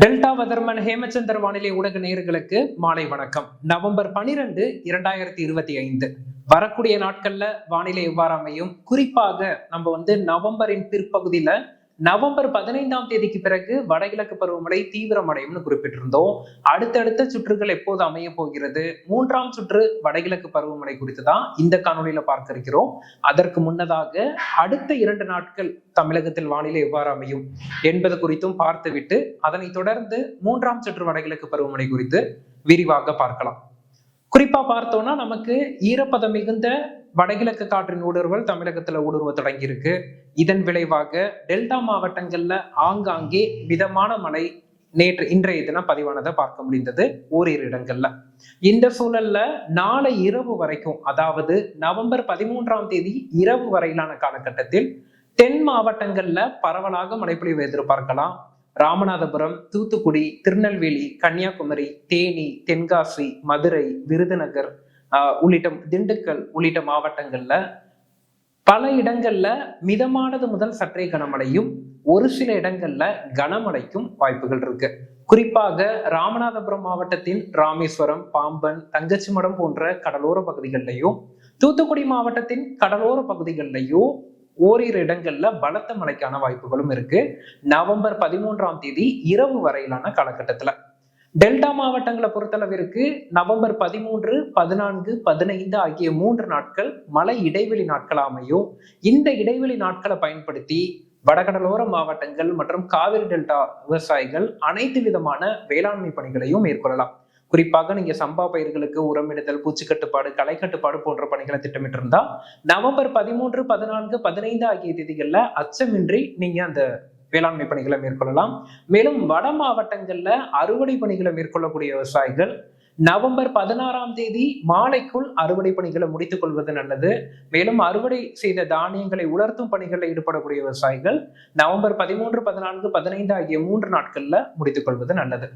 Delta weatherman Hemachandar வானிலை ஊடக நேயர்களுக்கு மாலை வணக்கம். நவம்பர் பனிரெண்டு இரண்டாயிரத்தி இருபத்தி ஐந்து. வரக்கூடிய நாட்கள்ல வானிலை எவ்வாறு அமையும்? குறிப்பாக நம்ம வந்து நவம்பரின் பிற்பகுதியில நவம்பர் பதினைந்தாம் தேதிக்கு பிறகு வடகிழக்கு பருவமழை தீவிரமடையும்னு குறிப்பிட்டிருந்தோம். அடுத்தடுத்த சுற்றுகள் எப்போது அமைய போகிறது? மூன்றாம் சுற்று வடகிழக்கு பருவமழை குறித்து தான் இந்த காணொலியில பார்க்க இருக்கிறோம் அதற்கு முன்னதாக அடுத்த இரண்டு நாட்கள் தமிழகத்தில் வானிலை எவ்வாறு அமையும் என்பது குறித்தும் பார்த்துவிட்டு அதனை தொடர்ந்து மூன்றாம் சுற்று வடகிழக்கு பருவமழை குறித்து விரிவாக பார்க்கலாம். குறிப்பா பார்த்தோம்னா நமக்கு ஈரப்பதம் மிகுந்த வடகிழக்கு காற்றின் ஊடுருவல் தமிழகத்துல ஊடுருவ தொடங்கியிருக்கு. இதன் விளைவாக டெல்டா மாவட்டங்கள்ல ஆங்காங்கே மிதமான மழை நேற்று இன்றைய தினம் பதிவானதை பார்க்க முடிந்தது ஓரிரு இடங்கள்ல. இந்த சூழல்ல நாளை இரவு வரைக்கும் அதாவது நவம்பர் பதிமூன்றாம் தேதி இரவு வரையிலான காலகட்டத்தில் தென் மாவட்டங்கள்ல பரவலாக மழைப்பொழிவு எதிர்பார்க்கலாம். ராமநாதபுரம் தூத்துக்குடி திருநெல்வேலி கன்னியாகுமரி தேனி தென்காசி மதுரை விருதுநகர் உள்ளிட்ட திண்டுக்கல் உள்ளிட்ட மாவட்டங்கள்ல பல இடங்கள்ல மிதமானது முதல் சற்றே கனமழையும் ஒரு சில இடங்கள்ல கனமழைக்கும் வாய்ப்புகள் இருக்கு. குறிப்பாக ராமநாதபுரம் மாவட்டத்தின் ராமேஸ்வரம் பாம்பன் தங்கச்சிமடம் போன்ற கடலோர பகுதிகளிலையும் தூத்துக்குடி மாவட்டத்தின் கடலோர பகுதிகளிலையும் ஓரிரு இடங்கள்ல பலத்த மழைக்கான வாய்ப்புகளும் இருக்கு. நவம்பர் பதிமூன்றாம் தேதி இரவு வரையிலான காலகட்டத்துல. டெல்டா மாவட்டங்களை பொறுத்தளவிற்கு நவம்பர் பதிமூன்று பதினான்கு பதினைந்து ஆகிய மூன்று நாட்கள் மழை இடைவெளி நாட்கள் அமையும். இந்த இடைவெளி நாட்களை பயன்படுத்தி வடகடலோர மாவட்டங்கள் மற்றும் காவிரி டெல்டா விவசாயிகள் அனைத்து விதமான வேளாண்மை பணிகளையும் மேற்கொள்ளலாம். குறிப்பாக நீங்க சம்பா பயிர்களுக்கு உரமிடுதல் பூச்சி கட்டுப்பாடு களை கட்டுப்பாடு போன்ற பணிகளை திட்டமிட்டிருந்தா நவம்பர் பதிமூன்று பதினான்கு பதினைந்து ஆகிய திதிகளில் அச்சமின்றி நீங்க அந்த வேளாண்மை பணிகளை மேற்கொள்ளலாம். மேலும் வட மாவட்டங்கள்ல அறுவடை பணிகளை மேற்கொள்ளக்கூடிய விவசாயிகள் நவம்பர் பதினாறாம் தேதி மாலைக்குள் அறுவடை பணிகளை முடித்துக் கொள்வது நல்லது. மேலும் அறுவடை செய்த தானியங்களை உலர்த்தும் பணிகளில் ஈடுபடக்கூடிய விவசாயிகள் நவம்பர் பதிமூன்று பதினான்கு பதினைந்து ஆகிய மூன்று நாட்கள்ல முடித்துக் கொள்வது நல்லது.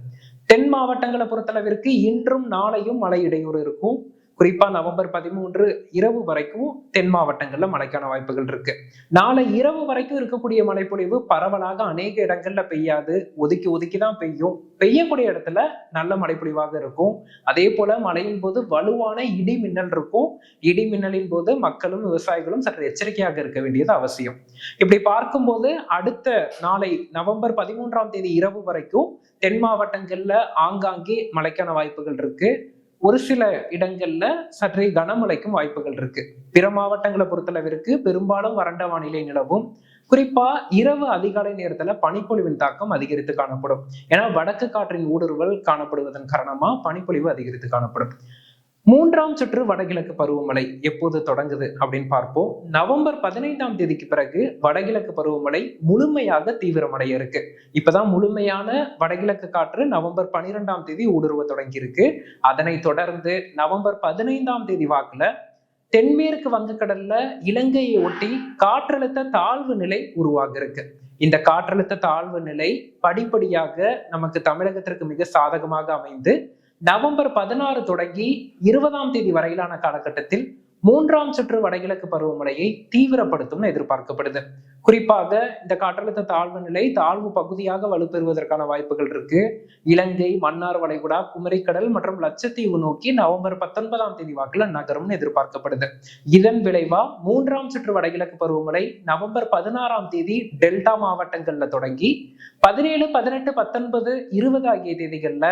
தென் மாவட்டங்களை பொறுத்தளவிற்கு இன்றும் நாளையும் மழை இடையூறு இருக்கும். குறிப்பா நவம்பர் பதிமூன்று இரவு வரைக்கும் தென் மாவட்டங்கள்ல மழைக்கான வாய்ப்புகள் இருக்கு. நாளை இரவு வரைக்கும் இருக்கக்கூடிய மழைப்பொழிவு பரவலாக அநேக இடங்கள்ல பெய்யாது. ஒதுக்கி ஒதுக்கி தான் பெய்யும். பெய்யக்கூடிய இடத்துல நல்ல மழைப்பொழிவாக இருக்கும். அதே போல மழையின் போது வலுவான இடி மின்னல் இருக்கும். இடி மின்னலின் போது மக்களும் விவசாயிகளும் சற்று எச்சரிக்கையாக இருக்க வேண்டியது அவசியம். இப்படி பார்க்கும்போது அடுத்த நாளை நவம்பர் பதிமூன்றாம் தேதி இரவு வரைக்கும் தென் மாவட்டங்கள்ல ஆங்காங்கே மழைக்கான வாய்ப்புகள் இருக்கு. ஒரு சில இடங்கள்ல சற்றே கனமழைக்கும் வாய்ப்புகள் இருக்கு. பிற மாவட்டங்களை பொறுத்தளவிற்கு பெரும்பாலும் வறண்ட வானிலை நிலவும். குறிப்பா இரவு அதிகாலை நேரத்துல பனிப்பொழிவின் தாக்கம் அதிகரித்து காணப்படும். ஏன்னா வடக்கு காற்றின் ஊடுருவல் காணப்படுவதன் காரணமா பனிப்பொழிவு அதிகரித்து காணப்படும். மூன்றாம் சுற்று வடகிழக்கு பருவமழை எப்போது தொடங்குது அப்படின்னு பார்ப்போம். நவம்பர் பதினைந்தாம் தேதிக்கு பிறகு வடகிழக்கு பருவமழை முழுமையாக தீவிரமடைய இருக்கு. இப்பதான் முழுமையான வடகிழக்கு காற்று நவம்பர் பனிரெண்டாம் தேதி ஊடுருவ தொடங்கி இருக்கு அதனை தொடர்ந்து நவம்பர் பதினைந்தாம் தேதி வாக்குல தென்மேற்கு வங்கக்கடல்ல இலங்கையை ஒட்டி காற்றழுத்த தாழ்வு நிலை உருவாக இருக்கு இந்த காற்றழுத்த தாழ்வு நிலை படிப்படியாக நமக்கு தமிழகத்திற்கு மிக சாதகமாக அமைந்து நவம்பர் பதினாறு தொடங்கி இருபதாம் தேதி வரையிலான காலகட்டத்தில் மூன்றாம் சுற்று வடகிழக்கு பருவமழையை தீவிரப்படுத்தும்னு எதிர்பார்க்கப்படுது. குறிப்பாக இந்த காற்றழுத்த தாழ்வு நிலை தாழ்வு பகுதியாக வலுப்பெறுவதற்கான வாய்ப்புகள் இருக்கு. இலங்கை மன்னார் வளைகுடா குமரிக்கடல் மற்றும் லட்சத்தீவு நோக்கி நவம்பர் பத்தொன்பதாம் தேதி வாக்குல நகரும்னு எதிர்பார்க்கப்படுது. இதன் விளைவா மூன்றாம் சுற்று வடகிழக்கு பருவமழை நவம்பர் பதினாறாம் தேதி டெல்டா மாவட்டங்கள்ல தொடங்கி பதினேழு பதினெட்டு பத்தொன்பது இருபது ஆகிய தேதிகள்ல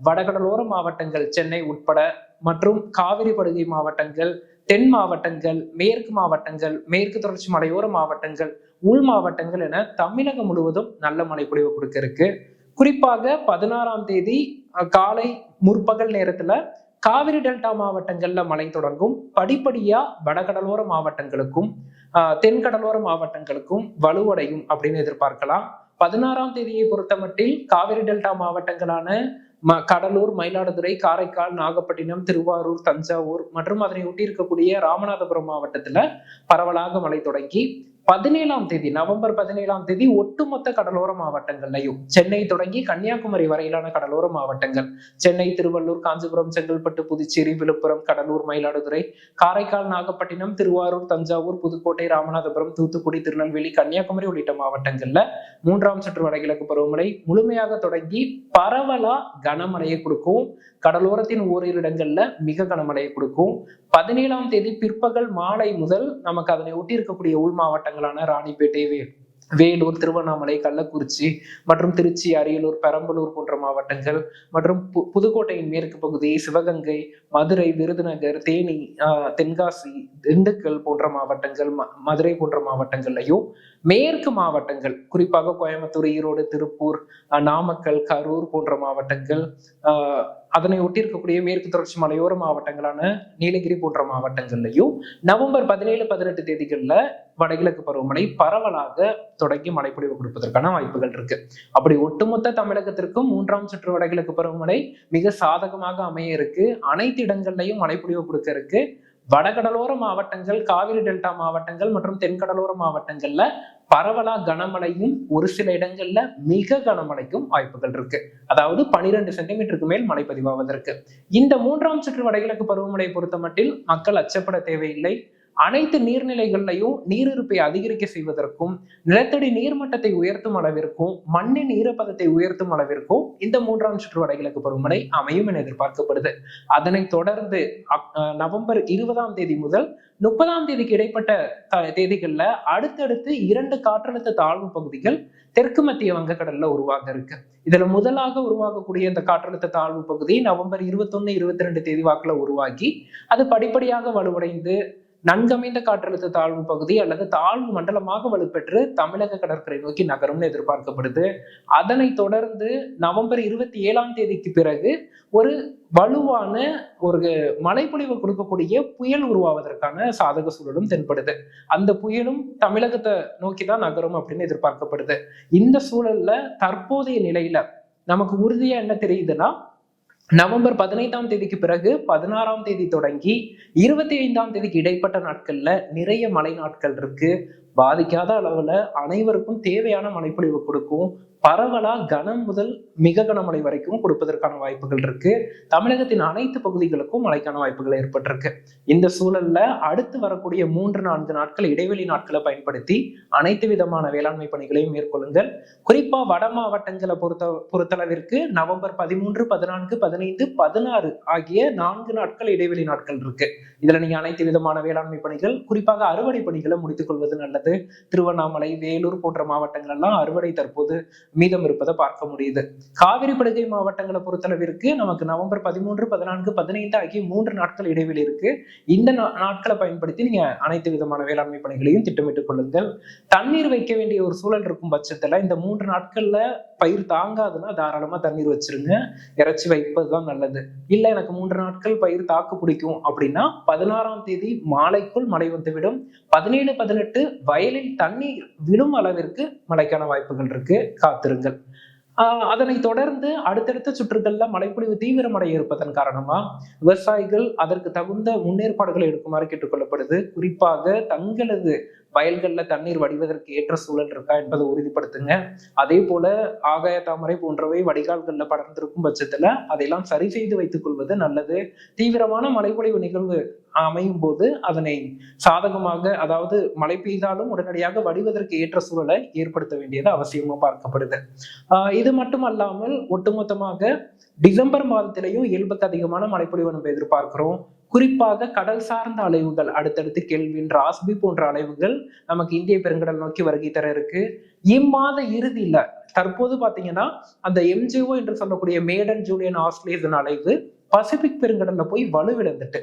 வடகடலோர மாவட்டங்கள் சென்னை உட்பட மற்றும் காவிரி படுகை மாவட்டங்கள் தென் மாவட்டங்கள் மேற்கு மாவட்டங்கள் மேற்கு தொடர்ச்சி மலையோர மாவட்டங்கள் உள் மாவட்டங்கள் என தமிழகம் முழுவதும் நல்ல மழை பொழிவு கொடுக்க இருக்கு குறிப்பாக பதினாறாம் தேதி காலை முற்பகல் நேரத்துல காவிரி டெல்டா மாவட்டங்கள்ல மழை தொடங்கும். படிப்படியா வடகடலோர மாவட்டங்களுக்கும் தென்கடலோர மாவட்டங்களுக்கும் வலுவடையும் அப்படின்னு எதிர்பார்க்கலாம். பதினாறாம் தேதியை பொறுத்தமட்டில் காவிரி டெல்டா மாவட்டங்களான ம கடலூர் மயிலாடுதுறை காரைக்கால் நாகப்பட்டினம் திருவாரூர் தஞ்சாவூர் மற்றும் அதனை ஒட்டி இருக்கக்கூடிய ராமநாதபுரம் மாவட்டத்துல பரவலாக மழை தொடங்கி பதினேழாம் தேதி நவம்பர் பதினேழாம் தேதி ஒட்டுமொத்த கடலோர மாவட்டங்கள்லையும் சென்னை தொடங்கி கன்னியாகுமரி வரையிலான கடலோர மாவட்டங்கள். சென்னை திருவள்ளூர் காஞ்சிபுரம் செங்கல்பட்டு புதுச்சேரி விழுப்புரம் கடலூர் மயிலாடுதுறை காரைக்கால் நாகப்பட்டினம் திருவாரூர் தஞ்சாவூர் புதுக்கோட்டை ராமநாதபுரம் தூத்துக்குடி திருநெல்வேலி கன்னியாகுமரி உள்ளிட்ட மாவட்டங்கள்ல மூன்றாம் சுற்று வடகிழக்கு பருவமழை முழுமையாக தொடங்கி பரவலா கனமழையை கொடுக்கும். கடலோரத்தின் ஓரிரு இடங்கள்ல மிக கனமழையை கொடுக்கும். பதினேழாம் தேதி பிற்பகல் மாலை முதல் நமக்கு அதனை ஒட்டி இருக்கக்கூடிய உள் மாவட்டங்கள் மாவட்டங்களான ராணிப்பேட்டை வே வேலூர் திருவண்ணாமலை கள்ளக்குறிச்சி மற்றும் திருச்சி அரியலூர் பெரம்பலூர் போன்ற மாவட்டங்கள் மற்றும் பு புதுக்கோட்டையின் மேற்கு பகுதி சிவகங்கை மதுரை விருதுநகர் தேனி ஆஹ் தென்காசி திண்டுக்கல் போன்ற மாவட்டங்கள் ம மதுரை போன்ற மாவட்டங்கள்லையும் மேற்கு மாவட்டங்கள் குறிப்பாக கோயம்புத்தூர் ஈரோடு திருப்பூர் நாமக்கல் கரூர் போன்ற மாவட்டங்கள் ஆஹ் அதனை ஒட்டி இருக்கக்கூடிய மேற்கு தொடர்ச்சி மலையோர மாவட்டங்களான நீலகிரி போன்ற மாவட்டங்கள்லையும் நவம்பர் பதினேழு பதினெட்டு தேதிகளில் வடகிழக்கு பருவமழை பரவலாக தொடங்கி மழைப்பொழிவு கொடுப்பதற்கான வாய்ப்புகள் இருக்கு. அப்படி ஒட்டுமொத்த தமிழகத்திற்கும் மூன்றாம் சுற்று வடகிழக்கு பருவமழை மிக சாதகமாக அமைய இருக்கு. அனைத்து இடங்கள்லையும் மழைப்பொழிவு கொடுக்க இருக்கு. வடகடலோர மாவட்டங்கள் காவிரி டெல்டா மாவட்டங்கள் மற்றும் தென்கடலோர மாவட்டங்கள்ல பரவலா கனமழையும் ஒரு சில இடங்கள்ல மிக கனமழைக்கும் வாய்ப்புகள் இருக்கு. அதாவது பனிரெண்டு சென்டிமீட்டருக்கு மேல் மழை பதிவாவதற்கு. இந்த மூன்றாம் சுற்று வடகிழக்கு பருவமழை பொறுத்த மட்டில் மக்கள் அச்சப்பட தேவையில்லை. அனைத்து நீர்நிலைகள்லையும் நீரிருப்பை அதிகரிக்க செய்வதற்கும் நிலத்தடி நீர்மட்டத்தை உயர்த்தும் அளவிற்கும் மண்ணின் ஈரப்பதத்தை உயர்த்தும் அளவிற்கும் இந்த மூன்றாம் சுற்று வடகிழக்கு பருவமழை அமையும் என எதிர்பார்க்கப்படுது. அதனைத் தொடர்ந்து நவம்பர் இருபதாம் தேதி முதல் முப்பதாம் தேதிக்கு இடைப்பட்ட தேதிகள்ல அடுத்தடுத்து இரண்டு காற்றழுத்த தாழ்வு பகுதிகள் தெற்கு மத்திய வங்கக்கடல்ல உருவாக இருக்கு. இதுல முதலாக உருவாகக்கூடிய இந்த காற்றழுத்த தாழ்வு பகுதி நவம்பர் இருபத்தொன்னு இருபத்தி ரெண்டு தேதி வாக்குல உருவாகி அது படிப்படியாக வலுவடைந்து நன்கமைந்த காற்றழுத்த தாழ்வு பகுதி அல்லது தாழ்வு மண்டலமாக வலுப்பெற்று தமிழக கடற்கரை நோக்கி நகரும்னு எதிர்பார்க்கப்படுது. அதனை தொடர்ந்து நவம்பர் இருபத்தி ஏழாம் தேதிக்கு பிறகு ஒரு வலுவான ஒரு மழைப்பொழிவு கொடுக்கக்கூடிய புயல் உருவாவதற்கான சாதக சூழலும் தென்படுது. அந்த புயலும் தமிழகத்தை நோக்கி தான் நகரும் அப்படின்னு எதிர்பார்க்கப்படுது. இந்த சூழல்ல தற்போதைய நிலையில நமக்கு உறுதியா என்ன தெரியுதுன்னா நவம்பர் பதினைந்தாம் தேதிக்கு பிறகு பதினாறாம் தேதி தொடங்கி இருபத்தி ஐந்தாம் தேதிக்கு இடைப்பட்ட நாட்கள்ல நிறைய மழை நாட்கள் இருக்கு. பாதிக்காத அளவுல அனைவருக்கும் தேவையான மழைப்பொழிவு கொடுக்கும். பரவலா கனம் முதல் மிக கனமழை வரைக்கும் கொடுப்பதற்கான வாய்ப்புகள் இருக்கு. தமிழகத்தின் அனைத்து பகுதிகளுக்கும் மழைக்கான வாய்ப்புகள் ஏற்பட்டிருக்கு. இந்த சூழல்ல அடுத்து வரக்கூடிய மூன்று நான்கு நாட்கள் இடைவெளி நாட்களை பயன்படுத்தி அனைத்து விதமான வேளாண்மை பணிகளையும் மேற்கொள்ளுங்கள். குறிப்பா வட மாவட்டங்களை பொறுத்த பொறுத்தளவிற்கு நவம்பர் பதிமூன்று பதினான்கு பதினைந்து பதினாறு ஆகிய நான்கு நாட்கள் இடைவெளி நாட்கள் இருக்கு. இதுல நீங்க அனைத்து விதமான வேளாண்மை பணிகள் குறிப்பாக அறுவடை பணிகளை முடித்துக் கொள்வது நல்லது. திருவண்ணாமலை வேலூர் போன்ற மாவட்டங்கள் எல்லாம் அறுவடை தற்போது மீதம் இருப்பதை பார்க்க முடியுது. காவிரி படுகை மாவட்டங்களை பொறுத்தளவிற்கு நமக்கு நவம்பர் பதிமூன்று பதினான்கு பதினைந்து ஆகிய மூன்று நாட்கள் இடைவெளி இருக்கு. இந்த நாட்களை பயன்படுத்தி நீங்க அனைத்து விதமான வேளாண்மை பணிகளையும் திட்டமிட்டுக் கொள்ளுங்கள். தண்ணீர் வைக்க வேண்டிய ஒரு சூழல் இருக்கும் பட்சத்துல இந்த மூன்று நாட்கள்ல பயிர் தாங்காதுன்னா தாராளமா தண்ணீர் வச்சிருங்க. இறைச்சி வைப்பதுதான் நல்லது. இல்ல எனக்கு மூன்று நாட்கள் பயிர் தாக்கு பிடிக்கும் அப்படின்னா பதினாறாம் தேதி மாலைக்குள் மழை வந்துவிடும். பதினேழு பதினெட்டு வயலில் தண்ணீர் விழும் அளவிற்கு மழைக்கான வாய்ப்புகள் இருக்கு. காத்திருங்கள். அதனை தொடர்ந்து அடுத்தடுத்த சுற்றுகள்ல மழைப்பொழிவு தீவிரமடைய இருப்பதன் காரணமா? விவசாயிகள் அதற்கு தகுந்த முன்னேற்பாடுகளை எடுக்குமாறு கேட்டுக்கொள்ளப்படுது. குறிப்பாக தங்களது வயல்களில் தண்ணீர் வடிவதற்கு ஏற்ற சூழல் இருக்கா என்பதை உறுதிப்படுத்துங்க. அதே போல ஆகாய தாமரை போன்றவை வடிகால்களில் படர்ந்திருக்கும் பட்சத்துல அதையெல்லாம் சரி செய்து வைத்துக் கொள்வது நல்லது. தீவிரமான மழைப்பொழிவு நிகழ்வு அமையும் போது அதனை சாதகமாக அதாவது மழை பெய்தாலும் உடனடியாக வடிவதற்கு ஏற்ற சூழலை ஏற்படுத்த வேண்டியது அவசியமா பார்க்கப்படுது. ஆஹ் இது மட்டும் அல்லாமல் ஒட்டுமொத்தமாக டிசம்பர் மாதத்திலையும் இயல்புக்கு அதிகமான மழைப்பொழிவு நம்ம எதிர்பார்க்கிறோம். குறிப்பாக கடல் சார்ந்த அலைவுகள் அடுத்தடுத்து கெல்வின் ராஸ்பி போன்ற அலைவுகள் நமக்கு இந்திய பெருங்கடல் நோக்கி வருகை தர இருக்கு. இம்மாத இறுதியில தற்போது பாத்தீங்கன்னா அந்த எம்ஜிஓ என்று சொல்லக்கூடிய மேடன் ஜூலியன் ஆஸ்திரேலியன் அலைவு பசிபிக் பெருங்கடல்ல போய் வலுவிழந்துட்டு.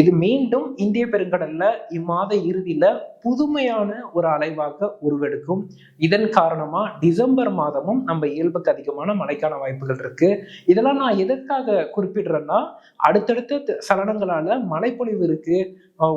இது மீண்டும் இந்திய பெருங்கடல்ல இம்மாத இறுதியில புதுமையான ஒரு அலைவாக உருவெடுக்கும். இதன் காரணமா டிசம்பர் மாதமும் நம்ம இயல்புக்கு அதிகமான மழைக்கான வாய்ப்புகள் இருக்கு. இதெல்லாம் நான் எதற்காக குறிப்பிடுறேன்னா அடுத்தடுத்த சலனங்களால மழைப்பொழிவு இருக்கு.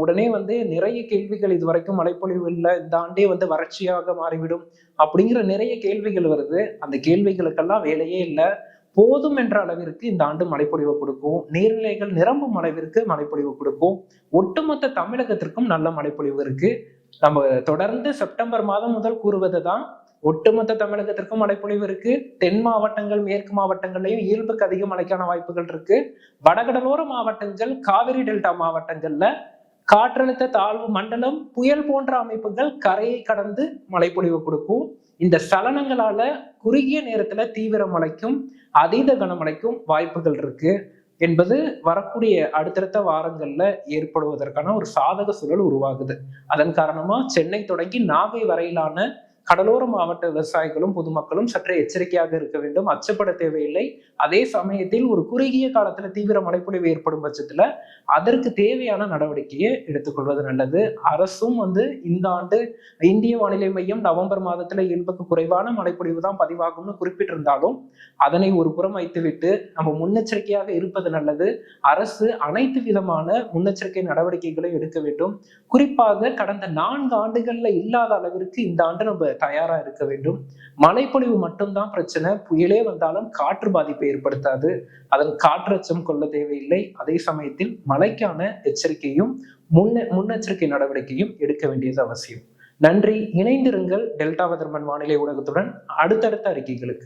உடனே வந்து நிறைய கேள்விகள் இது வரைக்கும் மழைப்பொழிவு இல்லை இந்த ஆண்டே வந்து வறட்சியாக மாறிவிடும் அப்படிங்கிற நிறைய கேள்விகள் வருது. அந்த கேள்விகளுக்கெல்லாம் வேலையே இல்லை. போதும் என்ற அளவிற்கு இந்த ஆண்டு மழைப்பொழிவு கொடுக்கும் நீர்நிலைகள் நிரம்பும் அளவிற்கு மழைப்பொழிவு கொடுக்கும் ஒட்டுமொத்த தமிழகத்திற்கும் நல்ல மழைப்பொழிவு இருக்கு. நம்ம தொடர்ந்து செப்டம்பர் மாதம் முதல் கூறுவது தான் ஒட்டுமொத்த தமிழகத்திற்கும் மழைப்பொழிவு இருக்கு. தென் மாவட்டங்கள் மேற்கு மாவட்டங்கள்லயும் இயல்புக்கு அதிக மழைக்கான வாய்ப்புகள் இருக்கு. வடகடலோர மாவட்டங்கள் காவிரி டெல்டா மாவட்டங்கள்ல காற்றழுத்த தாழ்வு மண்டலம் புயல் போன்ற அமைப்புகள் கரையை கடந்து மழைப்பொழிவு கொடுக்கும் இந்த சலனங்களால குறுகிய நேரத்துல தீவிர மழைக்கும் அதீத கனமழைக்கும் வாய்ப்புகள் இருக்கு என்பது வரக்கூடிய அடுத்தடுத்த வாரங்கள்ல ஏற்படுவதற்கான ஒரு சாதக சூழல் உருவாகுது. அதன் காரணமா சென்னை தொடங்கி நாகை வரையிலான கடலோர மாவட்ட விவசாயிகளும் பொதுமக்களும் சற்றே எச்சரிக்கையாக இருக்க வேண்டும். அச்சப்பட தேவையில்லை. அதே சமயத்தில் ஒரு குறுகிய காலத்துல தீவிர மழைப்பொழிவு ஏற்படும் பட்சத்துல அதற்கு தேவையான நடவடிக்கையை எடுத்துக்கொள்வது நல்லது. அரசும் வந்து இந்த ஆண்டு இந்திய வானிலை மையம் நவம்பர் மாதத்துல இயல்புக்கு குறைவான மழைப்பொழிவு தான் பதிவாகும்னு குறிப்பிட்டிருந்தாலும் அதனை ஒரு புறம் வைத்துவிட்டு நம்ம முன்னெச்சரிக்கையாக இருப்பது நல்லது. அரசு அனைத்து விதமான முன்னெச்சரிக்கை நடவடிக்கைகளை எடுக்க வேண்டும். குறிப்பாக கடந்த நான்கு ஆண்டுகள்ல இல்லாத அளவிற்கு இந்த ஆண்டு நம்ம தயாரா இருக்க வேண்டும். மழைப்பொழிவு மட்டும்தான் பிரச்சனை. புயலே வந்தாலும் காற்று பாதிப்பை ஏற்படுத்தாது. அதன் காற்றச்சம் கொள்ள தேவையில்லை. அதே சமயத்தில் மழைக்கான எச்சரிக்கையும் முன்ன முன்னெச்சரிக்கை நடவடிக்கையும் எடுக்க வேண்டியது அவசியம். நன்றி. இணைந்திருங்கள். டெல்டா வதர்மன் வானிலை ஊடகத்துடன் அடுத்தடுத்த அறிக்கைகளுக்கு.